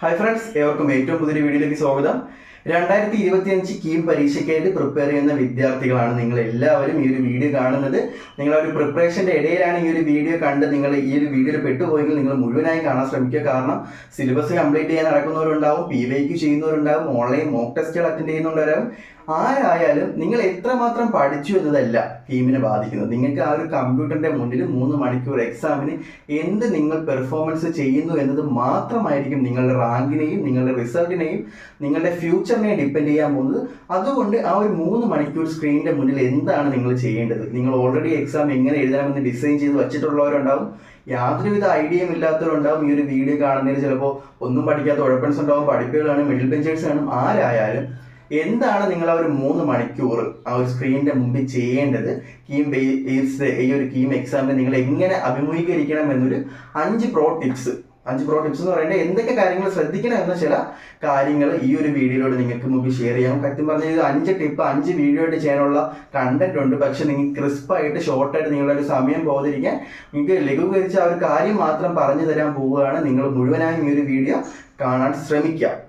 Hi friends ഏവർക്കും ഏറ്റവും പുതിയ വീഡിയോയിലേക്ക് സ്വാഗതം. രണ്ടായിരത്തി ഇരുപത്തിയഞ്ച് കീം പരീക്ഷയ്ക്കായിട്ട് പ്രിപ്പയർ ചെയ്യുന്ന വിദ്യാർത്ഥികളാണ് നിങ്ങൾ എല്ലാവരും ഈ ഒരു വീഡിയോ കാണുന്നത്. നിങ്ങൾ ഒരു പ്രിപ്പറേഷന്റെ ഇടയിലാണ് ഈ ഒരു വീഡിയോ കണ്ട് നിങ്ങൾ ഈ ഒരു വീഡിയോയിൽ പെട്ടുപോയെങ്കിൽ നിങ്ങൾ മുഴുവനായി കാണാൻ ശ്രമിക്കുക. കാരണം സിലബസ് കംപ്ലീറ്റ് ചെയ്യാൻ നടക്കുന്നവരുണ്ടാവും പി വൈക്ക് ചെയ്യുന്നവരുണ്ടാവും ഓൺലൈൻ മോക്ക് ടെസ്റ്റുകൾ അറ്റൻഡ് ചെയ്യുന്നവരുണ്ടാവും. ആരായാലും നിങ്ങൾ എത്രമാത്രം പഠിച്ചു എന്നതല്ല ടീമിനെ ബാധിക്കുന്നത്. നിങ്ങൾക്ക് ആ ഒരു കമ്പ്യൂട്ടറിന്റെ മുന്നിൽ മൂന്ന് മണിക്കൂർ എക്സാമിന് എന്ത് നിങ്ങൾ പെർഫോമൻസ് ചെയ്യുന്നു എന്നത് മാത്രമായിരിക്കും നിങ്ങളുടെ റാങ്കിനെയും നിങ്ങളുടെ റിസൾട്ടിനെയും നിങ്ങളുടെ ഫ്യൂച്ചറിനെയും ഡിപ്പെൻഡ് ചെയ്യാൻ പോകുന്നത്. അതുകൊണ്ട് ആ ഒരു മൂന്ന് മണിക്കൂർ സ്ക്രീനിന്റെ മുന്നിൽ എന്താണ് നിങ്ങൾ ചെയ്യേണ്ടത്? നിങ്ങൾ ഓൾറെഡി എക്സാം എങ്ങനെ എഴുതണമെന്ന് ഡിസൈൻ ചെയ്ത് വെച്ചിട്ടുള്ളവരുണ്ടാവും. യാതൊരുവിധ ഐഡിയയും ഇല്ലാത്തവരുണ്ടാവും. ഈ ഒരു വീഡിയോ കാണുന്നതിൽ ചിലപ്പോൾ ഒന്നും പഠിക്കാത്ത ഉഴപ്പൻസ് ഉണ്ടാവും പഠിപ്പുകളാണ് മിഡിൽ ബെഞ്ചേഴ്സ് ആണ് ആരായാലും എന്താണ് നിങ്ങൾ ആ ഒരു മൂന്ന് മണിക്കൂർ ആ ഒരു സ്ക്രീനിന്റെ മുമ്പിൽ ചെയ്യേണ്ടത്? കീം ബേസ് ഈ ഒരു കീം എക്സാമിനെ നിങ്ങൾ എങ്ങനെ അഭിമുഖീകരിക്കണം എന്നൊരു അഞ്ച് പ്രോ ടിപ്സ് അഞ്ച് പ്രോ ടിപ്സ് എന്ന് പറയുന്നത് എന്തൊക്കെ കാര്യങ്ങൾ ശ്രദ്ധിക്കണം എന്ന ചില കാര്യങ്ങൾ ഈ ഒരു വീഡിയോയിലൂടെ നിങ്ങൾക്ക് മുമ്പ് ഷെയർ ചെയ്യാം. സത്യം പറഞ്ഞാൽ ഇത് അഞ്ച് ടിപ്പ് അഞ്ച് വീഡിയോ ആയിട്ട് ചെയ്യാനുള്ള കണ്ടന്റ് ഉണ്ട്. പക്ഷെ നിങ്ങൾക്ക് ക്രിസ്പായിട്ട് ഷോർട്ടായിട്ട് നിങ്ങളുടെ ഒരു സമയം പോകാതിരിക്കാൻ നിങ്ങൾക്ക് ലഘൂകരിച്ച ആ ഒരു കാര്യം മാത്രം പറഞ്ഞു തരാൻ പോവുകയാണ് നിങ്ങൾ മുഴുവനായും ഈ ഒരു വീഡിയോ കാണാൻ ശ്രമിക്കുക.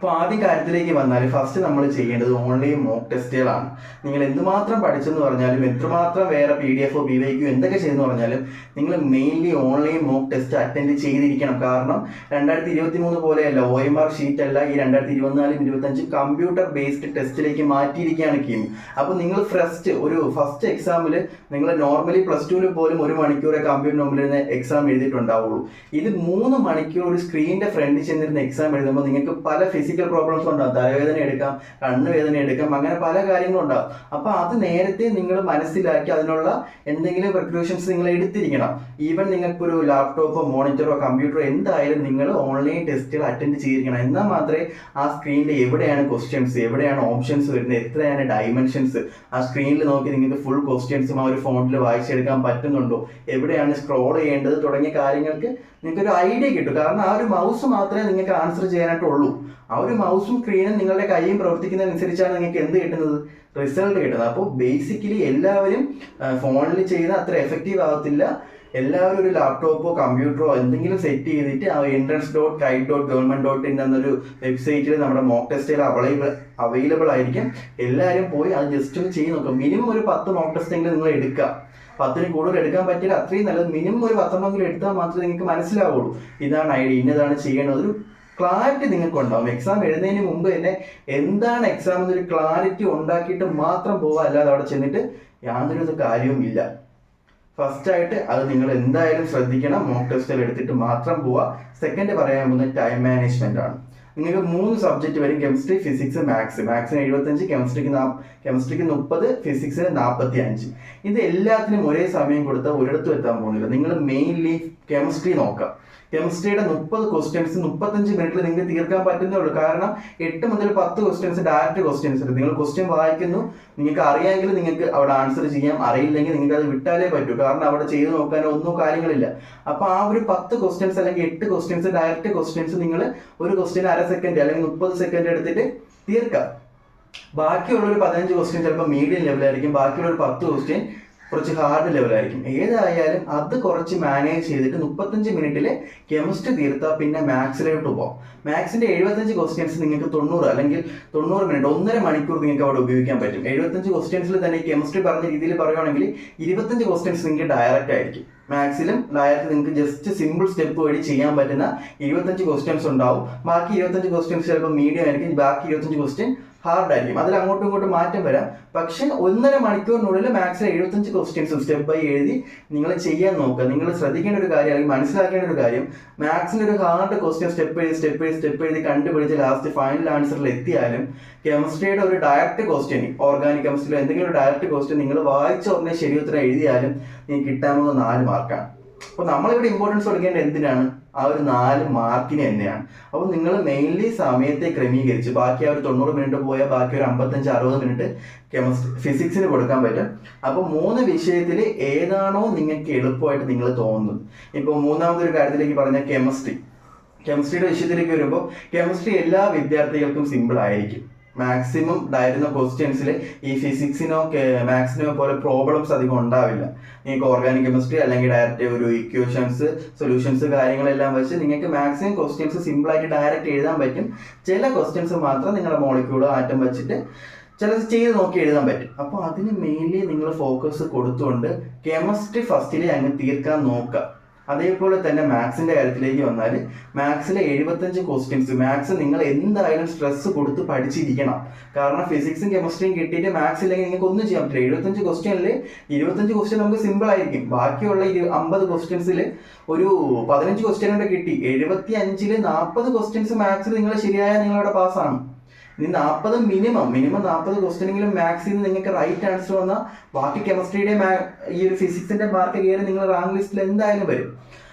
അപ്പോൾ ആദ്യ കാര്യത്തിലേക്ക് വന്നാൽ ഫസ്റ്റ് നമ്മൾ ചെയ്യേണ്ടത് ഓൺലൈൻ മോക്ക് ടെസ്റ്റുകളാണ് നിങ്ങൾ എന്തുമാത്രം പഠിച്ചെന്ന് പറഞ്ഞാലും എത്രമാത്രം വേറെ പി ഡി എഫോ ബി വൈക്കോ എന്തൊക്കെ ചെയ്തെന്ന് പറഞ്ഞാലും നിങ്ങൾ mainly online mock test attend ചെയ്തിരിക്കണം. കാരണം രണ്ടായിരത്തി ഇരുപത്തി മൂന്ന് പോലെയല്ല ഒ എം ആർ ഷീറ്റ് അല്ല ഈ രണ്ടായിരത്തി ഇരുപത്തിനാലും ഇരുപത്തഞ്ച് കമ്പ്യൂട്ടർ ബേസ്ഡ് ടെസ്റ്റിലേക്ക് മാറ്റിയിരിക്കുകയാണ് കീം അപ്പോൾ നിങ്ങൾ ഫസ്റ്റ് ഒരു ഫസ്റ്റ് എക്സാമിൽ നിങ്ങൾ നോർമലി പ്ലസ് ടുവിൽ പോലും ഒരു മണിക്കൂറെ കമ്പ്യൂട്ടർ മുമ്പിൽ ഇരുന്ന് എക്സാം എഴുതിയിട്ടുണ്ടാവുള്ളൂ. ഇത് മൂന്ന് മണിക്കൂർ ഒരു സ്ക്രീനിന്റെ ഫ്രണ്ടിൽ ചെന്നിരുന്ന എക്സാം എഴുതുമ്പോൾ നിങ്ങൾക്ക് പല ഫിസിക്കൽ പ്രോബ്ലംസ് ഉണ്ടാകും തലവേദന എടുക്കാം കണ്ണുവേദന എടുക്കാം അങ്ങനെ പല കാര്യങ്ങളും ഉണ്ടാകും അപ്പൊ അത് നേരത്തെ നിങ്ങൾ മനസ്സിലാക്കി അതിനുള്ള എന്തെങ്കിലും പ്രിക്കോഷൻസ് നിങ്ങൾ എടുത്തിരിക്കണം. ഈവൻ നിങ്ങൾക്ക് ഒരു ലാപ്ടോപ്പോ മോണിറ്ററോ കമ്പ്യൂട്ടറോ എന്തായാലും നിങ്ങൾ ഓൺലൈൻ ടെസ്റ്റുകൾ അറ്റൻഡ് ചെയ്തിരിക്കണം. എന്നാൽ മാത്രമേ ആ സ്ക്രീനിൽ എവിടെയാണ് ക്വസ്റ്റ്യൻസ് എവിടെയാണ് ഓപ്ഷൻസ് വരുന്നത് എത്രയാണ് ഡയമെൻഷൻസ് ആ സ്ക്രീനിൽ നോക്കി നിങ്ങൾക്ക് ഫുൾ ക്വസ്റ്റ്യൻസും ആ ഒരു ഫോണിൽ വായിച്ചെടുക്കാൻ പറ്റുന്നുണ്ടോ? എവിടെയാണ് സ്ക്രോൾ ചെയ്യേണ്ടത് തുടങ്ങിയ കാര്യങ്ങൾക്ക് നിങ്ങൾക്ക് ഒരു ഐഡിയ കിട്ടും. കാരണം ആ ഒരു മൗസ് മാത്രമേ നിങ്ങൾക്ക് ആൻസർ ചെയ്യാനായിട്ടുള്ളൂ. ആ ഒരു മൗസും സ്ക്രീനും നിങ്ങളുടെ കൈയും പ്രവർത്തിക്കുന്നതനുസരിച്ചാണ് നിങ്ങൾക്ക് എന്ത് കിട്ടുന്നത്? റിസൾട്ട് കിട്ടുന്നത്. അപ്പോൾ ബേസിക്കലി എല്ലാവരും ഫോണിൽ ചെയ്ത് അത്ര എഫക്റ്റീവ് ആകത്തില്ല എല്ലാവരും ഒരു ലാപ്ടോപ്പോ കമ്പ്യൂട്ടറോ എന്തെങ്കിലും സെറ്റ് ചെയ്തിട്ട് ആ എൻട്രൻസ് ഡോട്ട് കൈ ഡോട്ട് ഗവൺമെന്റ് ഡോട്ട് ഇൻ എന്നൊരു വെബ്സൈറ്റിൽ നമ്മുടെ മോക്ക് ടെസ്റ്റുകൾ അവൈലബിൾ അവൈലബിൾ ആയിരിക്കും. എല്ലാവരും പോയി അത് ജസ്റ്റ് ഒന്ന് ചെയ്ത് നോക്കുക. മിനിമം ഒരു പത്ത് മോക്ക് ടെസ്റ്റെങ്കിലും നിങ്ങൾ എടുക്കുക. പത്തിന് കൂടുതൽ എടുക്കാൻ പറ്റില്ല. അത്രയും നല്ലത് മിനിമം ഒരു പത്തെണ്ണമെങ്കിലും എടുത്താൽ മാത്രമേ നിങ്ങൾക്ക് മനസ്സിലാവുള്ളൂ. ഇതാണ് ഐഡിയ. ഇന്നതാണ് ചെയ്യേണ്ടത്. ഒരു ക്ലാരിറ്റി നിങ്ങൾക്ക് ഉണ്ടാവും എക്സാം എഴുതുന്നതിന് മുമ്പ് തന്നെ എന്താണ് എക്സാം എന്നൊരു ക്ലാരിറ്റി ഉണ്ടാക്കിയിട്ട് മാത്രം പോവുക. അല്ലാതെ അവിടെ ചെന്നിട്ട് യാതൊരു കാര്യവും ഇല്ല. ഫസ്റ്റ് ആയിട്ട് അത് നിങ്ങൾ എന്തായാലും ശ്രദ്ധിക്കണം. മോക്ക് ടെസ്റ്റുകൾ എടുത്തിട്ട് മാത്രം പോവുക. സെക്കൻഡ് പറയാൻ പോകുന്നത് ടൈം മാനേജ്മെന്റ് ആണ്. നിങ്ങൾക്ക് മൂന്ന് സബ്ജക്റ്റ് വരും കെമിസ്ട്രി ഫിസിക്സ് മാത്സ് മാത്സിന് എഴുപത്തഞ്ച് കെമിസ്ട്രിക്ക് കെമിസ്ട്രിക്ക് മുപ്പത് ഫിസിക്സിന് നാൽപ്പത്തി അഞ്ച് ഇത് എല്ലാത്തിനും ഒരേ സമയം കൊടുത്താൽ ഒരിടത്തും എത്താൻ പോകുന്നില്ല. നിങ്ങൾ മെയിൻലി കെമിസ്ട്രി നോക്കാം. കെമിസ്ട്രിയുടെ മുപ്പത് ക്വസ്റ്റ്യൻസ് മുപ്പത്തഞ്ച് മിനിറ്റിൽ നിങ്ങൾക്ക് തീർക്കാൻ പറ്റുന്നേ ഉള്ളൂ. കാരണം എട്ട് മുതൽ പത്ത് ക്വസ്റ്റ്യൻസ് ഡയറക്റ്റ് ക്വസ്റ്റ്യൻസ് ഉണ്ട് നിങ്ങൾ ക്വസ്റ്റ്യൻ വായിക്കുന്നു. നിങ്ങൾക്ക് അറിയാമെങ്കിൽ നിങ്ങൾക്ക് അവിടെ ആൻസർ ചെയ്യാം. അറിയില്ലെങ്കിൽ നിങ്ങൾക്ക് അത് വിട്ടാലേ പറ്റൂ. കാരണം അവിടെ ചെയ്ത് നോക്കാൻ ഒന്നും കാര്യങ്ങളില്ല. അപ്പൊ ആ ഒരു പത്ത് ക്വസ്റ്റ്യൻസ് അല്ലെങ്കിൽ എട്ട് ക്വസ്റ്റ്യൻസ് ഡയറക്റ്റ് ക്വസ്റ്റ്യൻസ് നിങ്ങൾ ഒരു ക്വസ്റ്റ്യൻ സെക്കൻഡ് അല്ലെങ്കിൽ മുപ്പത് സെക്കൻഡ് എടുത്തിട്ട് തീർക്കാം. ബാക്കിയുള്ള ഒരു പതിനഞ്ച് ക്വസ്റ്റ്യൻ ചിലപ്പോൾ മീഡിയം ലെവലായിരിക്കും ബാക്കിയുള്ള ഒരു പത്ത് ക്വസ്റ്റ്യൻ കുറച്ച് ഹാർഡ് ലെവലായിരിക്കും ഏതായാലും അത് കുറച്ച് മാനേജ് ചെയ്തിട്ട് മുപ്പത്തഞ്ച് മിനിറ്റിൽ കെമിസ്ട്രി തീർത്താൽ പിന്നെ മാത്സിലോട്ട് പോകാം മാത്സിന്റെ എഴുപത്തഞ്ച് ക്വസ്റ്റ്യൻസ് നിങ്ങൾക്ക് തൊണ്ണൂറ് അല്ലെങ്കിൽ തൊണ്ണൂറ് മിനിറ്റ് ഒന്നര മണിക്കൂർ നിങ്ങൾക്ക് അവിടെ ഉപയോഗിക്കാൻ പറ്റും. എഴുപത്തഞ്ച് ക്വസ്റ്റ്യൻസിൽ തന്നെ കെമിസ്ട്രി പറഞ്ഞ രീതിയിൽ പറയുകയാണെങ്കിൽ ഇരുപത്തഞ്ച് ക്വസ്റ്റ്യൻസ് നിങ്ങൾക്ക് ഡയറക്റ്റ് ആയിരിക്കും. മാത്സിലും ഡയറക്റ്റ് നിങ്ങൾക്ക് ജസ്റ്റ് സിമ്പിൾ സ്റ്റെപ്പ് വഴി ചെയ്യാൻ പറ്റുന്ന ഇരുപത്തഞ്ച് ക്വസ്റ്റ്യൻസ് ഉണ്ടാവും. ബാക്കി ഇരുപത്തഞ്ച് ക്വസ്റ്റ്യൻസ് ചിലപ്പോൾ മീഡിയം ആയിരിക്കും. ബാക്കി ഇരുപത്തഞ്ച് ക്വസ്റ്റ്യൻ ഹാർഡ് ആയിരിക്കും. അതിൽ അങ്ങോട്ടും ഇങ്ങോട്ടും മാറ്റം വരാം. പക്ഷെ ഒന്നര മണിക്കൂറിനുള്ളിൽ മാത്സിൽ എഴുപത്തഞ്ച് ക്വസ്റ്റ്യൻസും സ്റ്റെപ്പ് ബൈ എഴുതി നിങ്ങൾ ചെയ്യാൻ നോക്കുക. നിങ്ങൾ ശ്രദ്ധിക്കേണ്ട ഒരു കാര്യം അല്ലെങ്കിൽ മനസ്സിലാക്കേണ്ട ഒരു കാര്യം മാത്സിന്റെ ഒരു ഹാർഡ് ക്വസ്റ്റ്യൻ സ്റ്റെപ്പ് എഴുതി സ്റ്റെപ്പ് എഴുതി സ്റ്റെപ്പ് എഴുതി കണ്ടുപിടിച്ച് ലാസ്റ്റ് ഫൈനൽ ആൻസറിൽ എത്തിയാലും കെമിസ്ട്രിയുടെ ഒരു ഡയറക്റ്റ് ക്വസ്റ്റ്യൻ ഓർഗാനിക് കെമിസ്ട്രിയിലോ എന്തെങ്കിലും ഒരു ഡയറക്റ്റ് ക്വസ്റ്റ്യൻ നിങ്ങൾ വായിച്ച ഉടനെ ശരി ഉത്തരം എഴുതിയാലും നിങ്ങൾക്ക് കിട്ടാവുന്ന നാല് മാർക്കാണ് അപ്പോൾ നമ്മളിവിടെ ഇമ്പോർട്ടൻസ് കൊടുക്കേണ്ടത് എന്തിനാണ്? ആ ഒരു നാല് മാർക്കിന് തന്നെയാണ്. അപ്പോൾ നിങ്ങൾ മെയിൻലി സമയത്തെ ക്രമീകരിച്ച് ബാക്കി ആ ഒരു തൊണ്ണൂറ് മിനിറ്റ് പോയാൽ ബാക്കി ഒരു അമ്പത്തഞ്ച് അറുപത് മിനിറ്റ് കെമിസ്ട്രി ഫിസിക്സിന് കൊടുക്കാൻ പറ്റും. അപ്പോൾ മൂന്ന് വിഷയത്തിൽ ഏതാണോ നിങ്ങൾക്ക് എളുപ്പമായിട്ട് നിങ്ങൾ തോന്നുന്നത്. ഇപ്പോൾ മൂന്നാമത്തെ ഒരു കാര്യത്തിലേക്ക് പറഞ്ഞാൽ കെമിസ്ട്രി കെമിസ്ട്രിയുടെ വിഷയത്തിലേക്ക് വരുമ്പോൾ കെമിസ്ട്രി എല്ലാ വിദ്യാർത്ഥികൾക്കും സിമ്പിൾ ആയിരിക്കും. മാക്സിമം ഉണ്ടായിരുന്ന ക്വസ്റ്റ്യൻസിൽ ഈ ഫിസിക്സിനോ മാത്സിനോ പോലെ പ്രോബ്ലംസ് അധികം ഉണ്ടാവില്ല. നിങ്ങൾക്ക് ഓർഗാനിക് കെമിസ്ട്രി അല്ലെങ്കിൽ ഡയറക്റ്റ് ഒരു ഇക്വേഷൻസ് സൊല്യൂഷൻസ് കാര്യങ്ങളെല്ലാം വെച്ച് നിങ്ങൾക്ക് മാക്സിമം ക്വസ്റ്റ്യൻസ് സിമ്പിളായിട്ട് ഡയറക്റ്റ് എഴുതാൻ പറ്റും. ചില ക്വസ്റ്റ്യൻസ് മാത്രം നിങ്ങളുടെ മോളിക്യൂൾ ആറ്റം വെച്ചിട്ട് ചിലത് ചെയ്ത് നോക്കി എഴുതാൻ പറ്റും. അപ്പോൾ അതിന് മെയിൻലി നിങ്ങൾ ഫോക്കസ് കൊടുത്തുകൊണ്ട് കെമിസ്ട്രി ഫസ്റ്റിൽ അങ്ങ് തീർക്കാൻ നോക്കുക അതേപോലെ തന്നെ മാത്സിന്റെ കാര്യത്തിലേക്ക് വന്നാൽ മാത്സിലെ എഴുപത്തഞ്ച് ക്വസ്റ്റ്യൻസ് മാത്സ് നിങ്ങൾ എന്തായാലും സ്ട്രെസ് കൊടുത്ത് പഠിച്ചിരിക്കണം. കാരണം ഫിസിക്സും കെമിസ്ട്രിയും കിട്ടിയിട്ട് മാത്സ് ഇല്ലെങ്കിൽ നിങ്ങൾക്ക് ഒന്നും ചെയ്യാൻ പറ്റില്ല. എഴുപത്തഞ്ച് ക്വസ്റ്റ്യനിൽ ഇരുപത്തഞ്ച് ക്വസ്റ്റ്യൻ നമുക്ക് സിമ്പിൾ ആയിരിക്കും. ബാക്കിയുള്ള ഇരു അമ്പത് ക്വസ്റ്റ്യൻസിൽ ഒരു പതിനഞ്ച് ക്വസ്റ്റ്യൻ കൂടെ കിട്ടി. എഴുപത്തി അഞ്ചിൽ നാൽപ്പത് ക്വസ്റ്റ്യൻസ് മാത്സിൽ നിങ്ങൾ ശരിയായ നിങ്ങളുടെ പാസ്സാണ് ഇനി നാൽപ്പത് മിനിമം മിനിമം നാൽപ്പത് ക്വസ്റ്റ്യനെങ്കിലും മാത്സിൽ നിന്ന് നിങ്ങൾക്ക് റൈറ്റ് ആൻസർ വന്നാൽ ബാക്കി കെമിസ്ട്രിയുടെ ഈ ഒരു ഫിസിക്സിന്റെ മാർക്ക് കയറി നിങ്ങൾ റാങ്ക് ലിസ്റ്റിൽ എന്തായാലും വരും.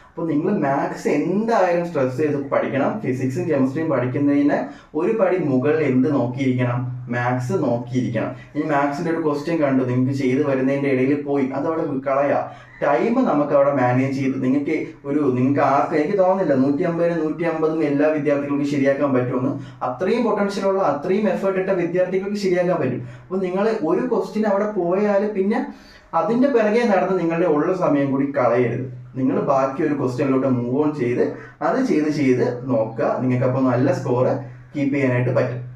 അപ്പോൾ നിങ്ങൾ മാത്സ് എന്തായാലും സ്ട്രെസ് ചെയ്ത് പഠിക്കണം. ഫിസിക്സും കെമിസ്ട്രിയും പഠിക്കുന്നതിന് ഒരു പടി മുകളിൽ എന്ത് നോക്കിയിരിക്കണം? മാത്സ് നോക്കിയിരിക്കണം. ഇനി മാത്സിന്റെ ഒരു ക്വസ്റ്റ്യൻ കണ്ടു. നിങ്ങൾക്ക് ചെയ്ത് വരുന്നതിന്റെ ഇടയിൽ പോയി. അതവിടെ കളയാ. ടൈം നമുക്ക് അവിടെ മാനേജ് ചെയ്ത് നിങ്ങൾക്ക് ഒരു നിങ്ങൾക്ക് ആർക്ക് എനിക്ക് തോന്നുന്നില്ല. നൂറ്റി അമ്പതിന് നൂറ്റി അമ്പതും എല്ലാ വിദ്യാർത്ഥികൾക്കും ശരിയാക്കാൻ പറ്റുമെന്ന്. അത്രയും പൊട്ടൻഷ്യൽ ഉള്ള അത്രയും എഫേർട്ട് ഇട്ട വിദ്യാർത്ഥികൾക്ക് ശരിയാക്കാൻ പറ്റും. അപ്പോൾ നിങ്ങൾ ഒരു ക്വസ്റ്റ്യൻ അവിടെ പോയാൽ പിന്നെ അതിന്റെ പിറകെ നടന്ന് നിങ്ങളുടെ ഉള്ള സമയം കൂടി കളയരുത്. നിങ്ങൾ ബാക്കി ഒരു ക്വസ്റ്റ്യനിലോട്ട് മൂവ് ഓൺ ചെയ്ത് അത് ചെയ്ത് ചെയ്ത് നോക്കുക. നിങ്ങൾക്ക് അപ്പോൾ നല്ല സ്കോർ കീപ്പ് ചെയ്യാനായിട്ട് പറ്റും.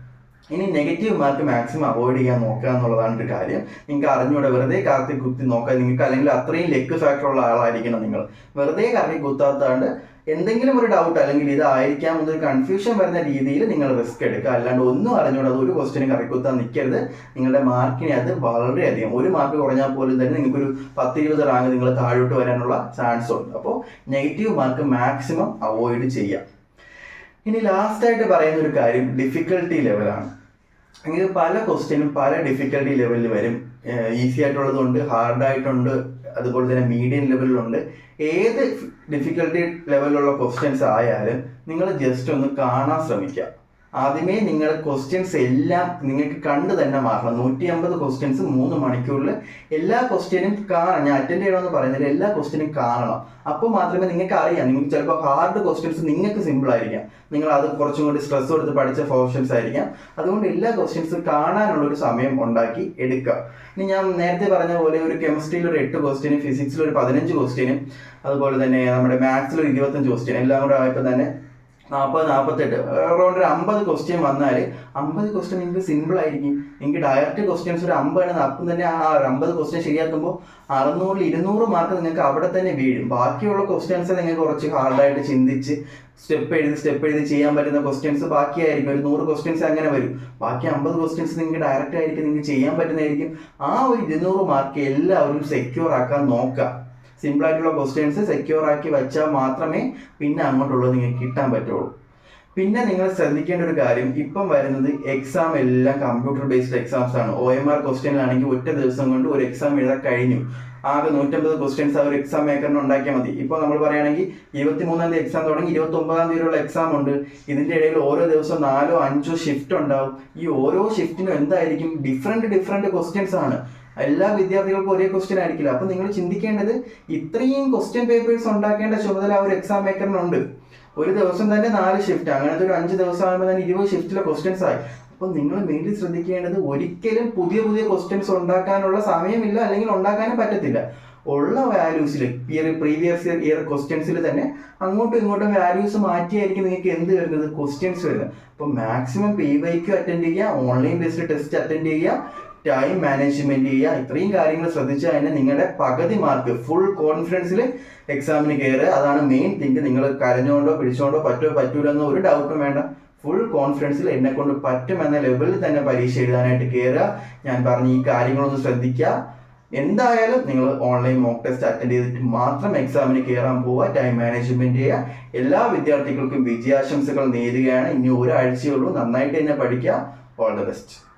ഇനി നെഗറ്റീവ് മാർക്ക് മാക്സിമം അവോയ്ഡ് ചെയ്യാൻ നോക്കുക എന്നുള്ളതാണ് ഒരു കാര്യം. നിങ്ങൾക്ക് അറിഞ്ഞൂടെ വെറുതെ കാർത്തി കുത്തി നോക്കുക. നിങ്ങൾക്ക് അല്ലെങ്കിൽ അത്രയും ലെക്ക് ഫാക്ടർ ഉള്ള ആളായിരിക്കണം നിങ്ങൾ. വെറുതെ കറി കുത്താത്താണ്ട് എന്തെങ്കിലും ഒരു ഡൗട്ട് അല്ലെങ്കിൽ ഇതായിരിക്കാം എന്നൊരു കൺഫ്യൂഷൻ വരുന്ന രീതിയിൽ നിങ്ങൾ റിസ്ക് എടുക്കുക. അല്ലാണ്ട് ഒന്നും അറിഞ്ഞുകൊണ്ട് അത് ഒരു ക്വസ്റ്റിനും കറിക്കുത്താൻ നിൽക്കരുത്. നിങ്ങളുടെ മാർക്കിനെ അത് വളരെയധികം ഒരു മാർക്ക് കുറഞ്ഞാൽ പോലും തന്നെ നിങ്ങൾക്കൊരു പത്ത് ഇരുപത് റാങ്ക് നിങ്ങൾ താഴോട്ട് വരാനുള്ള ചാൻസ് ഉണ്ട്. അപ്പോൾ നെഗറ്റീവ് മാർക്ക് മാക്സിമം അവോയ്ഡ് ചെയ്യാം ഇനി ലാസ്റ്റ് ആയിട്ട് പറയുന്ന ഒരു കാര്യം ഡിഫിക്കൽട്ടി ലെവലാണ് അങ്ങനെ പല ക്വസ്റ്റ്യനും പല ഡിഫിക്കൽട്ടി ലെവലിൽ വരും. ഈസി ആയിട്ടുള്ളതുണ്ട് ഹാർഡായിട്ടുണ്ട് അതുപോലെ തന്നെ മീഡിയം ലെവലിലുണ്ട് ഏത് ഡിഫിക്കൽട്ടി ലെവലിലുള്ള ക്വസ്റ്റ്യൻസ് ആയാലും നിങ്ങൾ ജസ്റ്റ് ഒന്ന് കാണാൻ ശ്രമിക്കുക ആദ്യമേ നിങ്ങൾ ക്വസ്റ്റ്യൻസ് എല്ലാം നിങ്ങൾക്ക് കണ്ടു തന്നെ മാറണം. നൂറ്റി അമ്പത് ക്വസ്റ്റ്യൻസ് മൂന്ന് മണിക്കൂറിൽ എല്ലാ ക്വസ്റ്റ്യനും കാണണം. ഞാൻ അറ്റൻഡ് ചെയ്യണമെന്ന് പറയുന്നില്ല എല്ലാ ക്വസ്റ്റ്യനും കാണണം. അപ്പോൾ മാത്രമേ നിങ്ങൾക്ക് അറിയാം. നിങ്ങൾക്ക് ചിലപ്പോൾ ഹാർഡ് ക്വസ്റ്റ്യൻസ് നിങ്ങൾക്ക് സിമ്പിൾ ആയിരിക്കാം. നിങ്ങൾ അത് കുറച്ചും കൂടി സ്ട്രെസ് കൊടുത്ത് പഠിച്ച ഫോർഷൻസ് ആയിരിക്കാം. അതുകൊണ്ട് എല്ലാ ക്വസ്റ്റ്യൻസ് കാണാനുള്ള ഒരു സമയം ഉണ്ടാക്കി എടുക്കുക. ഇനി ഞാൻ നേരത്തെ പറഞ്ഞ പോലെ ഒരു കെമിസ്ട്രിയിൽ ഒരു എട്ട് ക്വസ്റ്റ്യനും ഫിസിക്സിൽ ഒരു പതിനഞ്ച് ക്വസ്റ്റ്യനും അതുപോലെ തന്നെ നമ്മുടെ മാത്സിൽ ഒരു ഇരുപത്തഞ്ച് ക്വസ്റ്റ്യൻ എല്ലാം കൂടെ ആയപ്പോൾ തന്നെ നാൽപ്പത് നാൽപ്പത്തെട്ട് അറൗണ്ട് ഒരു അമ്പത് ക്വസ്റ്റ്യൻ വന്നാൽ അമ്പത് ക്വസ്റ്റ്യൻ നിങ്ങൾക്ക് സിമ്പിൾ ആയിരിക്കും. എനിക്ക് ഡയറക്റ്റ് ക്വസ്റ്റ്യൻസ് ഒരു അമ്പതാണ് അപ്പം തന്നെ ആ അമ്പത് ക്വസ്റ്റ്യൻ ശരിയാക്കുമ്പോൾ അറുന്നൂറിൽ ഇരുന്നൂറ് മാർക്ക് നിങ്ങൾക്ക് അവിടെ തന്നെ വീഴും. ബാക്കിയുള്ള ക്വസ്റ്റ്യൻസ് നിങ്ങൾക്ക് കുറച്ച് ഹാർഡായിട്ട് ചിന്തിച്ച് സ്റ്റെപ്പ് എഴുതി സ്റ്റെപ്പ് എഴുതി ചെയ്യാൻ പറ്റുന്ന ക്വസ്റ്റ്യൻസ് ബാക്കിയായിരിക്കും. ഒരു നൂറ് ക്വസ്റ്റ്യൻസ് അങ്ങനെ വരും. ബാക്കി അമ്പത് ക്വസ്റ്റ്യൻസ് നിങ്ങൾക്ക് ഡയറക്റ്റ് ആയിരിക്കും നിങ്ങൾക്ക് ചെയ്യാൻ പറ്റുന്നതായിരിക്കും. ആ ഒരു ഇരുന്നൂറ് മാർക്ക് എല്ലാവരും സെക്യൂർ ആക്കാൻ നോക്കുക. സിമ്പിൾ ആയിട്ടുള്ള ക്വസ്റ്റ്യൻസ് സെക്യൂർ ആക്കി വെച്ചാൽ മാത്രമേ പിന്നെ അങ്ങോട്ടുള്ളത് നിങ്ങൾക്ക് കിട്ടാൻ പറ്റുള്ളൂ. പിന്നെ നിങ്ങൾ ശ്രദ്ധിക്കേണ്ട ഒരു കാര്യം ഇപ്പം വരുന്നത് എക്സാം എല്ലാം കമ്പ്യൂട്ടർ ബേസ്ഡ് എക്സാംസ് ആണ്. ഒ എം ആർ ക്വസ്റ്റ്യനിലാണെങ്കിൽ ഒറ്റ ദിവസം കൊണ്ട് ഒരു എക്സാം എഴുതാൻ കഴിഞ്ഞു. ആകെ നൂറ്റമ്പത് ക്വസ്റ്റ്യൻസ് ആ ഒരു എക്സാം മേക്കറിന് ഉണ്ടാക്കിയാൽ മതി. ഇപ്പോൾ നമ്മൾ പറയുകയാണെങ്കിൽ ഇരുപത്തി മൂന്നാം തീയതി എക്സാം തുടങ്ങി ഇരുപത്തി ഒമ്പതാം തീയതിയുള്ള എക്സാം ഉണ്ട്. ഇതിന്റെ ഇടയിൽ ഓരോ ദിവസവും നാലോ അഞ്ചോ ഷിഫ്റ്റ് ഉണ്ടാവും. ഈ ഓരോ ഷിഫ്റ്റിനും എന്തായിരിക്കും? ഡിഫറെന്റ് ഡിഫറെന്റ് ക്വസ്റ്റ്യൻസ് ആണ്. എല്ലാ വിദ്യാർത്ഥികൾക്കും ഒരേ ക്വസ്റ്റ്യൻ ആയിരിക്കില്ല. അപ്പൊ നിങ്ങൾ ചിന്തിക്കേണ്ടത് ഇത്രയും ക്വസ്റ്റ്യൻ പേപ്പേഴ്സ് ഉണ്ടാക്കേണ്ട ചുമതല ഒരു എക്സാം മേക്കറിനുണ്ട് ഒരു ദിവസം തന്നെ നാല് ഷിഫ്റ്റ് അങ്ങനത്തെ ഒരു അഞ്ച് ദിവസം ആകുമ്പോൾ തന്നെ ഇരുപത് ഷിഫ്റ്റിലെ ക്വസ്റ്റ്യൻസ് ആയി. അപ്പൊ നിങ്ങൾ മെയിൻലി ശ്രദ്ധിക്കേണ്ടത് ഒരിക്കലും പുതിയ പുതിയ ക്വസ്റ്റ്യൻസ് ഉണ്ടാക്കാനുള്ള സമയമില്ല അല്ലെങ്കിൽ ഉണ്ടാക്കാനും പറ്റത്തില്ല. ഉള്ള വാല്യൂസിൽ ഇയർ പ്രീവിയസ് ഇയർ ഇയർ ക്വസ്റ്റ്യൻസിൽ തന്നെ അങ്ങോട്ടും ഇങ്ങോട്ടും വാല്യൂസ് മാറ്റിയായിരിക്കും നിങ്ങൾക്ക് എന്ത് വരുന്നത്? ക്വസ്റ്റ്യൻസ് വരുന്നത്. അപ്പോൾ maximum P Y Q attend ചെയ്യുക ഓൺലൈൻ ബേസ്ഡ് ടെസ്റ്റ് അറ്റൻഡ് ചെയ്യുക ടൈം മാനേജ്മെന്റ് ചെയ്യുക. ഇത്രയും കാര്യങ്ങൾ ശ്രദ്ധിച്ചാൽ തന്നെ നിങ്ങളുടെ പകുതി മാർക്ക് ഫുൾ കോൺഫിഡൻസിൽ എക്സാമിന് കയറുക അതാണ് മെയിൻ തിങ്ക് നിങ്ങൾ കരഞ്ഞുകൊണ്ടോ പിടിച്ചുകൊണ്ടോ പറ്റുമോ പറ്റൂല എന്നോ ഒരു ഡൗട്ടും വേണ്ട. ഫുൾ കോൺഫിഡൻസിൽ എന്നെ കൊണ്ട് പറ്റുമെന്ന ലെവലിൽ തന്നെ പരീക്ഷ എഴുതാനായിട്ട് കയറുക ഞാൻ പറഞ്ഞ ഈ കാര്യങ്ങളൊന്ന് ശ്രദ്ധിക്കുക. എന്തായാലും നിങ്ങൾ ഓൺലൈൻ മോക്ക് ടെസ്റ്റ് അറ്റൻഡ് ചെയ്തിട്ട് മാത്രം എക്സാമിന് കയറാൻ പോവുക. ടൈം മാനേജ്മെന്റ് ചെയ്യുക. എല്ലാ വിദ്യാർത്ഥികൾക്കും വിജയാശംസകൾ നേരുകയാണ്. ഇനി ഒരാഴ്ചയുള്ളൂ നന്നായിട്ട് തന്നെ പഠിക്കുക. All the best